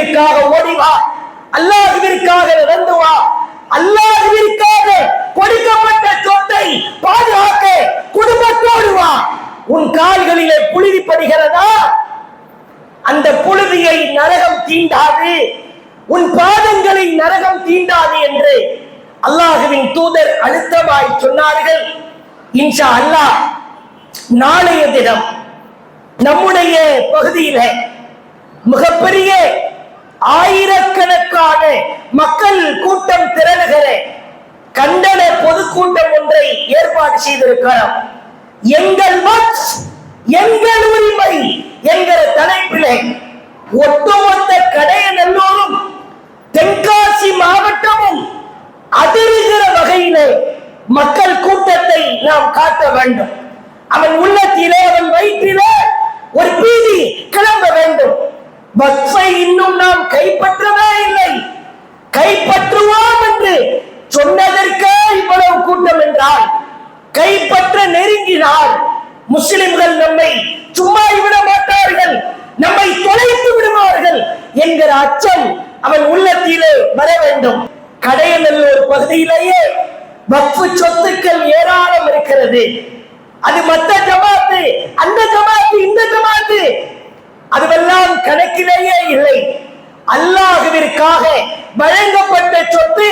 அல்லாஹுவிற்காக ஓடிவா. அல்லாஹுவிற்காக நடந்து வா அல்லாஹுவிற்காக கொடுக்கப்பட்ட சொத்தை பாதுகாக்க குடும்பத்தோடு வா உன் கால்களிலே புழுதி படுகிறதா? அந்த புழுதியை நரகம் தீண்டாது. உன் பாதங்களை நரகம் தீண்டாது என்று அல்லாஹுவின் தூதர் அழுத்தமாய் சொன்னார்கள். இன்ஷா அல்லாஹ் நாளைய தினம் நம்முடைய பகுதியில மிகப்பெரிய ஆயிரக்கணக்கான மக்கள் கூட்டம் திரளுகிற கண்டன பொதுக்கூட்டம் ஒன்றை ஏற்பாடு செய்திருக்கிறோம் எங்கள் மத் எங்கள் உரிமை என்கிற தலைப்பிலே ஒட்டுமொத்த கடையநல்லூரும் தென்காசி மாவட்டமும் அதிர்கிற வகையிலே மக்கள் கூட்டத்தை நாம் காட்ட வேண்டும். அவன் உள்ளத்திலே அவன் வயிற்றிலே ஒரு பீதி கிளம்ப வக்ஃபை இன்னும் நாம் கைப்பற்றவே இல்லை. கைப்பற்றுவோம் என்று சொன்னதற்கே இவ்வளவு கூட்டம் என்றால் கைப்பற்ற நெருங்கினால் முஸ்லிம்கள் நம்மை சும்மா விட மாட்டார்கள் நம்மை தொலைத்து விடுவார்கள் என்கிற அச்சம் அவன் உள்ளத்திலே வர வேண்டும். கடையநல்லூர் பகுதியிலேயே வக்ஃபு சொத்துக்கள் ஏராளம் இருக்கிறது. அது மத்த ஜமாத்து அந்த ஜமாத்து இந்த ஜமாத்து அதுவெல்லாம் கணக்கிலேயே இல்லை. அல்லாஹுவிற்காக வழங்கப்பட்ட சொத்து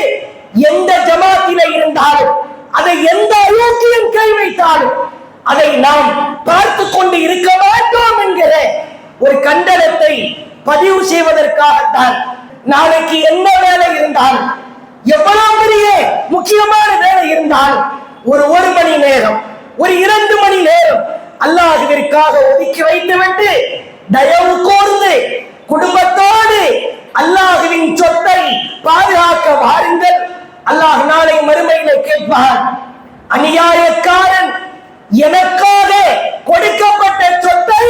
எந்த ஜமாத்தில இருந்தாலும் அதை எந்த அயோக்கியம் கை வைத்தாலும் அதை நாம் பார்த்து கொண்டு இருக்க மாட்டோம் என்கிற ஒரு கண்டனத்தை பதிவு செய்வதற்காகத்தான் நாளைக்கு என்ன வேலை இருந்தாலும் எவ்வளவு பெரிய முக்கியமான வேலை இருந்தாலும் ஒரு ஒரு மணி நேரம் ஒரு இரண்டு மணி நேரம் அல்லாஹுவிற்காக ஒதுக்கி வைத்துவிட்டு தயவு கூர்ந்து குடும்பத்தோடு அல்லாஹுவின் சொத்தை பாதுகாக்க வாருங்கள். அல்லாஹ் நாளை மறுமையில கேட்பார் அநியாயக்காரன் எனக்காக கொடுக்கப்பட்ட சொத்தை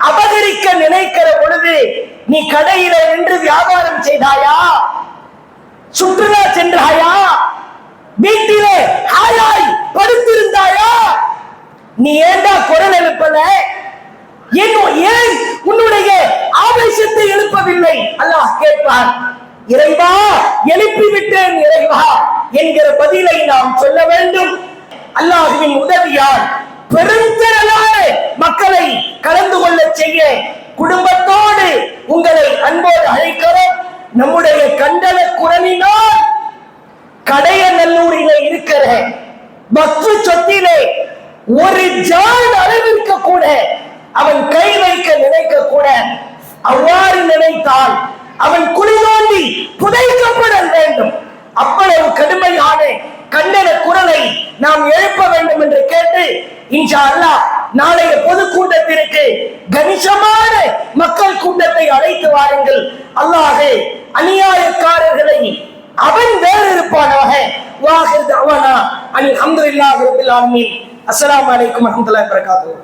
அபகரிக்க நினைக்கிற பொழுது நீ கடையில நின்று வியாபாரம் செய்தாயா? சுற்றுலா சென்றாயா? வீட்டிலே கேட்பார். கேட்பான் இறைவா எழுப்பி விட்டேன் இறைவா என்கிற பதிலை நாம் சொல்ல வேண்டும். அல்லாஹுவின் உதவியால் பெருந்திரளான மக்களை கலந்து கொள்ள செய்ய குடும்பத்தோடு உங்களை அன்போடு அழைக்கிறோம். நம்முடைய கண்டன குரலினால் கடையநல்லூரிலே இருக்கிற பக்து சொத்திலே ஒரு ஜான் அளவிற்கு கூட அவன் கை வைக்க நினைக்க கூட அவ்வாறு நினைத்தால் நாம் எழுப்ப வேண்டும் என்று கேட்டு இன்ஷா அல்லாஹ் நாளைய பொதுக்கூட்டத்திற்கு கணிசமான மக்கள் கூட்டத்தை அழைத்து வாருங்கள். அல்லாஹே அநியாயக்காரர்களை அவன் வேறு இருப்பானாக வாஹிர் தவானா அனி அல்ஹம்துலில்லாஹி ரப்பில் ஆலமீன். அஸ்ஸலாமு அலைக்கும் வரஹ்மத்துல்லாஹி வபரகாத்துஹு.